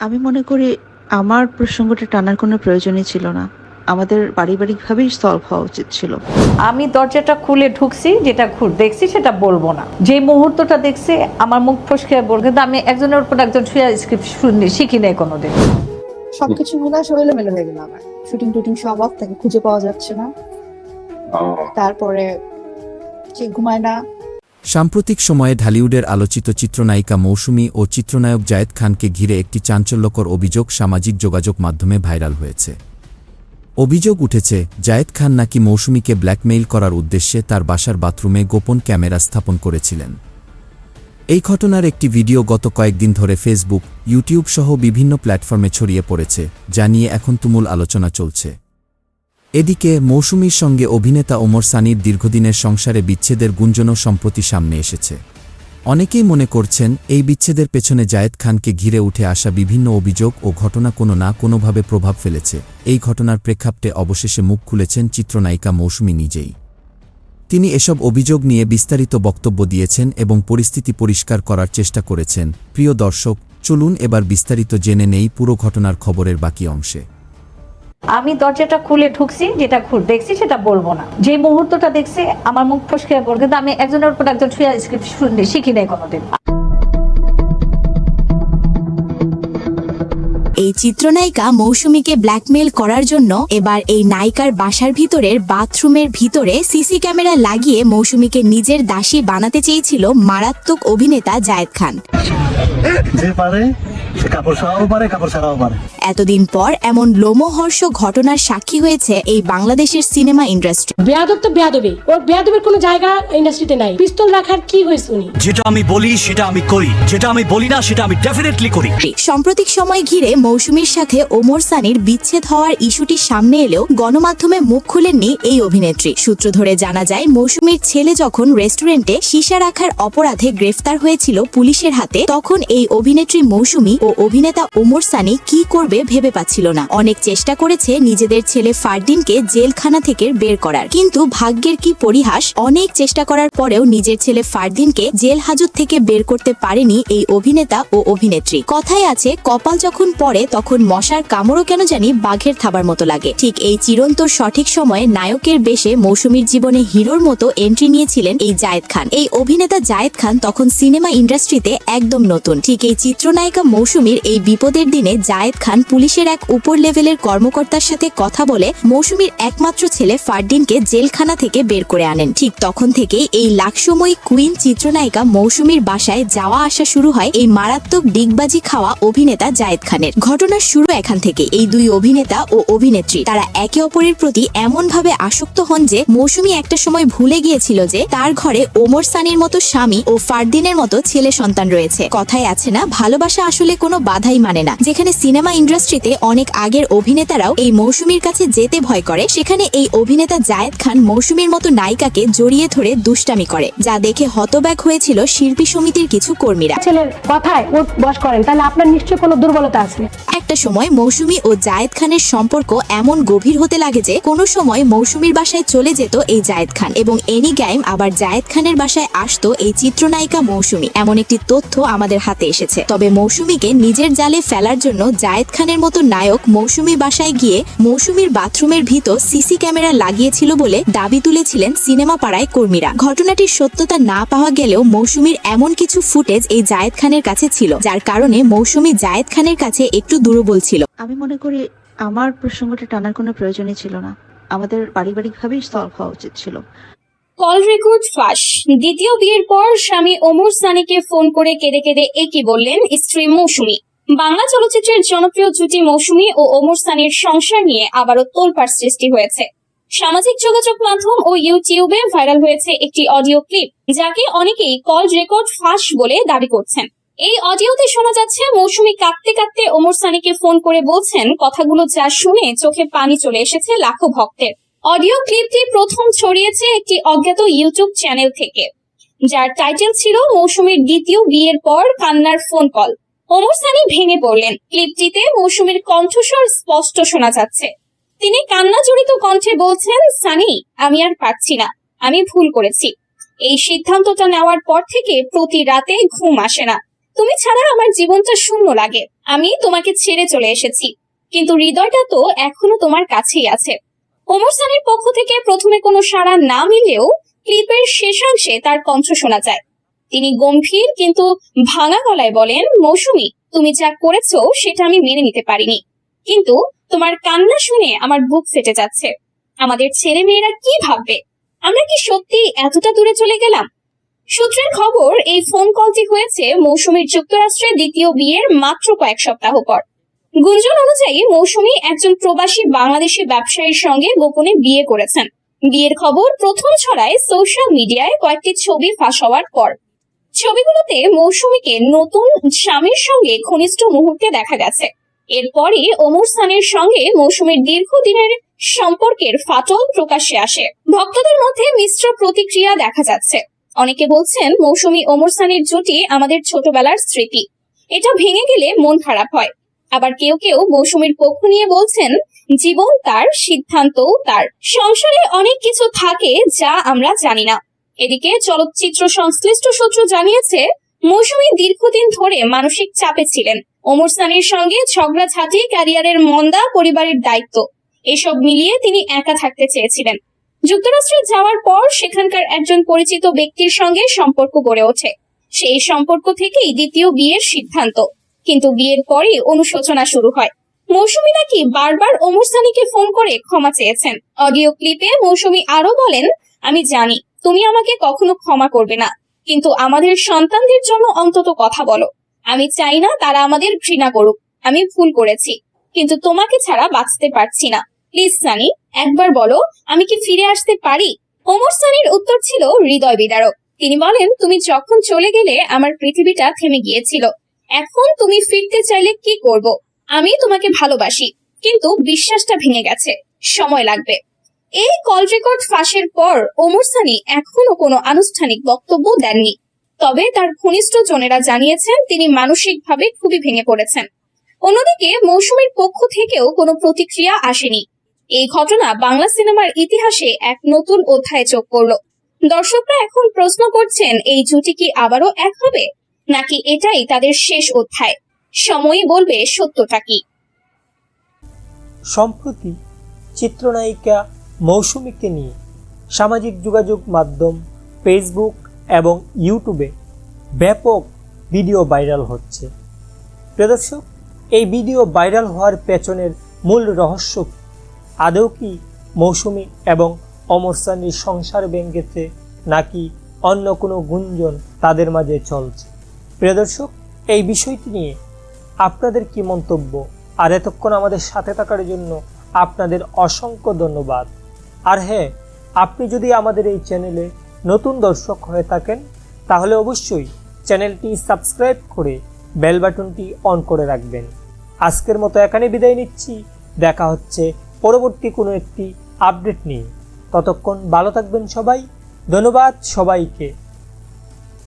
আমি মনে করি আমার প্রসঙ্গটা টানার কোনো প্রয়োজনই ছিল না। আমাদের পারিবারিকভাবেই সলভ হওয়া উচিত ছিল। আমি দরজাটা খুলে ঢুকছি যেটা ঘুর দেখছি সেটা বলব না। যে মুহূর্তটা দেখছি আমার মুখ ফসকে বলব কিন্তু আমি একজনের উপর একজন শুয়ে স্ক্রিপ্ট শুনি শিখি নাই কোনোদিন। সবকিছু মিলে আসলে এলোমেলো হয়ে গেল আমার। শুটিং টুটিং সব অফ তাকে খুঁজে পাওয়া যাচ্ছে না। তারপরে সে ঘুমায় না। সাম্প্রতিক সময়ে ঢালিউডের আলোচিত চিত্রনায়িকা মৌসুমী ও চিত্রনায়ক জায়েদ খানকে ঘিরে একটি চাঞ্চল্যকর অভিযোগ সামাজিক যোগাযোগ মাধ্যমে ভাইরাল হয়েছে। অভিযোগ উঠেছে, জায়েদ খান নাকি মৌসুমীকে ব্ল্যাকমেইল করার উদ্দেশ্যে তার বাসার বাথরুমে গোপন ক্যামেরা স্থাপন করেছিলেন। এই ঘটনার একটি ভিডিও গত কয়েকদিন ধরে ফেসবুক, ইউটিউব সহ বিভিন্ন প্ল্যাটফর্মে ছড়িয়ে পড়েছে, যা নিয়ে এখন তুমুল আলোচনা চলছে। এদিকে, মৌসুমীর সঙ্গে অভিনেতা ওমর সানির দীর্ঘদিনের সংসারে বিচ্ছেদের গুঞ্জনও সম্প্রতি সামনে এসেছে। অনেকেই মনে করছেন, এই বিচ্ছেদের পেছনে জায়েদ খানকে ঘিরে উঠে আসা বিভিন্ন অভিযোগ ও ঘটনা কোনো না কোনোভাবে প্রভাব ফেলেছে। এই ঘটনার প্রেক্ষাপটে অবশেষে মুখ খুলেছেন চিত্রনায়িকা মৌসুমী নিজেই। তিনি এসব অভিযোগ নিয়ে বিস্তারিত বক্তব্য দিয়েছেন এবং পরিস্থিতি পরিষ্কার করার চেষ্টা করেছেন। প্রিয় দর্শক, চলুন এবার বিস্তারিত জেনে নেই পুরো ঘটনার খবরের বাকি অংশে। আমি দরজাটা খুলে ঢুকছি যেটা দেখছি সেটা বলব না। যে মুহূর্তটা দেখছি আমার মুখ ফসকে বলব কিন্তু আমি একজনের উপর একজন শুয়ে স্ক্রিপ্ট শিখি নাই কোনোদিন। এই চিত্রনায়িকা মৌসুমীকে ব্ল্যাকমেল করার জন্য এবার এই নায়িকার বাসার ভিতরের বাথরুমের ভিতরে সিসি ক্যামেরা লাগিয়ে মৌসুমীকে নিজের দাসী বানাতে চেয়েছিল মারাত্মক অভিনেতা জায়েদ খান। যে পারে সে কাপড় সরাও পারে কাপড় ছাড়াও পারে। এতদিন পর এমন লোমহর্ষ ঘটনার সাক্ষী হয়েছে এই বাংলাদেশের সিনেমা ইন্ডাস্ট্রি। বেয়াদব তো বেয়াদবি। ওর বেয়াদবের কোনো জায়গা ইন্ডাস্ট্রিতে নাই। পিস্তল রাখার কি হয়েছে উনি? যেটা আমি বলি সেটা আমি করি। যেটা আমি বলি না সেটা আমি ডেফিনেটলি করি। সাম্প্রতিক সময় ঘিরে মৌসুমীর সাথে ওমর সানির বিচ্ছেদ হওয়ার ইস্যুটি সামনে এলেও গণমাধ্যমে মুখ খুলেননি এই অভিনেত্রী। সূত্র ধরে জানা যায় মৌসুমীর ছেলে যখন রেস্টুরেন্টে সীসা রাখার অপরাধে গ্রেফতার হয়েছিল পুলিশের হাতে তখন এই অভিনেত্রী মৌসুমী ও অভিনেতা ওমর সানি কি করবে ভেবে পাচ্ছিল না। অনেক চেষ্টা করেছে নিজেদের ছেলে ফারদিনকে জেলখানা থেকে বের করার। কিন্তু ভাগ্যের কি পরিহাস, অনেক চেষ্টা করার পরেও নিজের ছেলে ফারদিনকে জেল হাজত থেকে বের করতে পারেনি এই অভিনেতা ও অভিনেত্রী। কথায় আছে, কপাল যখন পড়ে তখন মশার কামড়ও কেন জানি বাঘের থাবার মতো লাগে। ঠিক এই চিরন্তর সঠিক সময়ে নায়কের বেশে মৌসুমীর জীবনে হিরোর মতো এন্ট্রি নিয়েছিলেন এই জায়েদ খান। এই অভিনেতা জায়েদ খান তখন সিনেমা ইন্ডাস্ট্রিতে একদম নতুন। ঠিক এই চিত্রনায়িকা মৌসুমীর এই বিপদের দিনে জায়েদ খান পুলিশের এক উপর লেভেলের কর্মকর্তার সাথে কথা বলে মৌসুমীর একমাত্র ছেলে ফারদিনকে জেলখানা থেকে বের করে আনেন। ঠিক তখন থেকেই এই লাকসময়ী কুইন চিত্রনায়িকা মৌসুমীর বাসায় যাওয়া আসা শুরু হয় এই মারাত্মক ডিগবাজি খাওয়া অভিনেতা জায়েদ খানের। ঘটনার শুরু এখান থেকে। এই দুই অভিনেতা ও অভিনেত্রী তারা একে অপরের প্রতি এমন ভাবে আসক্ত হন যে মৌসুমী একটা সময় ভুলে গিয়েছিল যে তার ঘরে ওমর সানির মতো স্বামী ও ফারদিনের মতো ছেলে সন্তান রয়েছে। কথায় আছে না, ভালোবাসা আসলে কোনো বাধাই মানে না। যেখানে সিনেমা ইন্ডাস্ট্রিতে অনেক আগের অভিনেতারাও এই মৌসুমীর কাছে যেতে ভয় করে সেখানে এই অভিনেতা জায়েদ খান মৌসুমীর মতো নায়িকাকে জড়িয়ে ধরে দুষ্টামি করে যা দেখে হতব্যাগ হয়েছিল শিল্পী সমিতির কিছু কর্মীরা। ছেলের কথায় ও বস করেন তাহলে আপনার নিশ্চয়ই কোনো দুর্বলতা আছে। একটা সময় মৌসুমী ও জায়েদ খানের সম্পর্ক এমন গভীর হতে লাগে যে কোনো সময় মৌসুমীর বাসায় চলে যেত এই জায়েদ খান এবং এনি গাইম আবার জায়েদ খানের বাসায় আসতো এই চিত্রনায়িকা মৌসুমী। এমন একটি তথ্য আমাদের হাতে এসেছে। তবে মৌসুমীকে নিজের জালে ফেলার জন্য জায়েদ খানের মতো নায়ক মৌসুমী বাসায় গিয়ে মৌসুমীর বাথরুমের ভিতর সিসি ক্যামেরা লাগিয়েছিল বলে দাবি তুলেছিলেন সিনেমা পাড়ায় কর্মীরা। ঘটনাটির সত্যতা না পাওয়া গেলেও মৌসুমীর এমন কিছু ফুটেজ এই জায়েদ খানের কাছে ছিল, যার কারণে মৌসুমী জায়েদ খানের কাছে একটু দুর্বল ছিল। আমি মনে করি আমার প্রসঙ্গটা টানার কোনো প্রয়োজনই ছিল না। আমাদের পারিবারিকভাবেই সলভ হওয়া উচিত ছিল। কল রেকর্ড ফাঁস। দ্বিতীয় বিয়ের পর স্বামী ওমর সানিকে ফোন করে কেঁদে কেঁদে একই বললেন, স্ত্রী মৌসুমী। বাংলা চলচ্চিত্রের জনপ্রিয় জুটি মৌসুমী ও ওমর সানির সংসার নিয়ে আবারও তোলপাড় সৃষ্টি হয়েছে। সামাজিক যোগাযোগ মাধ্যম ও ইউটিউবে ভাইরাল হয়েছে একটি অডিও ক্লিপ, যাকে অনেকেই কল রেকর্ড ফাঁস বলে দাবি করছেন। এই অডিওতে শোনা যাচ্ছে, মৌসুমী কাঁদতে কাঁদতে ওমর সানিকে ফোন করে বলছেন, কথাগুলো যা শুনে চোখে পানি চলে এসেছে লাখো ভক্তের। অডিও ক্লিপটি প্রথম ছড়িয়েছে একটি অজ্ঞাত ইউটিউব চ্যানেল থেকে। যার টাইটেল ছিল মৌসুমীর দ্বিতীয় বিয়ের পর কান্নার ফোন কল। ওমর সানি ভেঙে পড়লেন। ক্লিপটিতে মৌসুমীর কণ্ঠস্বর স্পষ্ট শোনা যাচ্ছে। তিনি কান্না জড়িত কণ্ঠে বলছেন, সানি, আমি আর পারছি না। আমি ভুল করেছি। এই সিদ্ধান্তটা নেওয়ার পর থেকে প্রতি রাতে ঘুম আসে না। তুমি ছাড়া আমার জীবনটা শূন্য লাগে। আমি তোমাকে ছেড়ে চলে এসেছি। কিন্তু হৃদয়টা তো এখনও তোমার কাছেই আছে। ওমর সানির পক্ষ থেকে প্রথমে কোনো সাড়া না মিললেও ক্লিপের শেষাংশে তার কণ্ঠ শোনা যায়। তিনি গম্ভীর কিন্তু ভাঙা গলায় বলেন, মৌসুমী, তুমি যা করেছ সেটা আমি মেনে নিতে পারিনি। কিন্তু তোমার কান্না শুনে আমার বুক ফেটে যাচ্ছে। আমাদের ছেলে মেয়েরা কি ভাববে? আমরা কি সত্যি এতটা দূরে চলে গেলাম? সূত্রের খবর, এই ফোন কলটি হয়েছে মৌসুমীর যুক্তরাষ্ট্রে দ্বিতীয় বিয়ের মাত্র কয়েক সপ্তাহ পর। গুঞ্জন অনুযায়ী মৌসুমী একজন প্রবাসী বাংলাদেশি ব্যবসায়ীর সঙ্গে গোপনে বিয়ে করেছেন। বিয়ের খবর প্রথম ছড়ায় সোশ্যাল মিডিয়ায় কয়েকটি ছবি ফাঁস হওয়ার পর। ছবিগুলোতে মৌসুমীকে নতুন স্বামীর সঙ্গে ঘনিষ্ঠ মুহূর্তে দেখা গেছে। এরপরই ওমর সানের সঙ্গে মৌসুমীর দীর্ঘদিনের সম্পর্কের ফাটল প্রকাশ্যে আসে। ভক্তদের মধ্যে মিশ্র প্রতিক্রিয়া দেখা যাচ্ছে। অনেকে বলছেন, মৌসুমী ওমর সানির জুটি আমাদের ছোটবেলার স্মৃতি। এটা ভেঙে গেলে মন খারাপ হয়। আবার কেউ কেউ মৌসুমীর পক্ষ নিয়ে বলছেন, জীবন তার, সিদ্ধান্তও তার। সংসারে অনেক কিছু থাকে যা আমরা জানি না। এদিকে চলচ্চিত্র সংশ্লিষ্ট সূত্র জানিয়েছে, মৌসুমী দীর্ঘদিন ধরে মানসিক চাপে ছিলেন। ওমর সানির সঙ্গে ঝগড়াঝাঁটি, ক্যারিয়ারের মন্দা, পরিবারের দায়িত্ব। এসব মিলিয়ে তিনি একা থাকতে চেয়েছিলেন। যুক্তরাষ্ট্রে যাওয়ার পর সেখানকার একজন পরিচিত ব্যক্তির সঙ্গে সম্পর্ক গড়ে ওঠে। সেই সম্পর্ক থেকেই দ্বিতীয় বিয়ের সিদ্ধান্ত। কিন্তু বিয়ের পরই অনুশোচনা শুরু হয়। মৌসুমী নাকি বারবার ওমর সানিকে ফোন করে ক্ষমা চেয়েছেন। অডিও ক্লিপে মৌসুমী আরও বলেন, আমি জানি, তুমি আমাকে কখনো ক্ষমা করবে না, কিন্তু আমাদের সন্তানদের জন্য অন্তত কথা বলো। আমি চাই না তারা আমাদের ঘৃণা করুক, আমি ভুল করেছি, কিন্তু তোমাকে ছাড়া বাঁচতে পারছি না। প্লিজ সানি, একবার বলো, আমি কি ফিরে আসতে পারি? ওমর সানির উত্তর ছিল, হৃদয় বিদারক। তিনি বলেন, তুমি যখন চলে গেলে আমার পৃথিবীটা থেমে গিয়েছিল। এখন তুমি ফিরতে চাইলে কি করব? আমি তোমাকে ভালোবাসি, কিন্তু বিশ্বাসটা ভেঙে গেছে। সময় লাগবে। এই কল রেকর্ড ফাঁসের পর ওমর সানি এখনও কোনো আনুষ্ঠানিক বক্তব্য দেননি। তবে তার ঘনিষ্ঠ জনেরা জানিয়েছেন তিনি মানসিকভাবে খুবই ভেঙে পড়েছেন। অন্যদিকে মৌসুমীর পক্ষ থেকেও কোনো প্রতিক্রিয়া আসেনি। এই ঘটনা বাংলা সিনেমার ইতিহাসে এক নতুন অধ্যায়ে চোখ করল দর্শকরা এখন প্রশ্ন করছেন, এই জুটি কি আবারও এক হবে? নাকি এটাই তাদের শেষ অধ্যায়? সময়ই বলবে সত্যটা কি। সম্প্রতি চিত্রনায়িকা মৌসুমীকে নিয়ে সামাজিক যোগাযোগ মাধ্যম ফেসবুক এবং ইউটিউবে ব্যাপক ভিডিও ভাইরাল হচ্ছে। প্রদর্শক এই ভিডিও ভাইরাল হওয়ার পেছনের মূল রহস্য? আদৌ কি মৌসুমী এবং অমর সানির সংসার ভেঙেছে নাকি অন্য কোনো গুঞ্জন তাদের মাঝে চলছে? প্রিয় দর্শক, এই বিষয়টি নিয়ে আপনাদের কি মন্তব্য? আর এতক্ষণ আমাদের সাথে থাকার জন্য আপনাদের অসংখ্য ধন্যবাদ। আর হ্যাঁ আপনি যদি আমাদের এই চ্যানেলে নতুন দর্শক হয়ে থাকেন, তাহলে অবশ্যই চ্যানেলটি সাবস্ক্রাইব করে বেল বাটনটি অন করে রাখবেন। আজকের মতো এখানে বিদায় নিচ্ছি। দেখা হচ্ছে পরবর্তী কোনো একটি আপডেট নিয়ে। ততক্ষণ ভালো থাকবেন সবাই। ধন্যবাদ সবাইকে।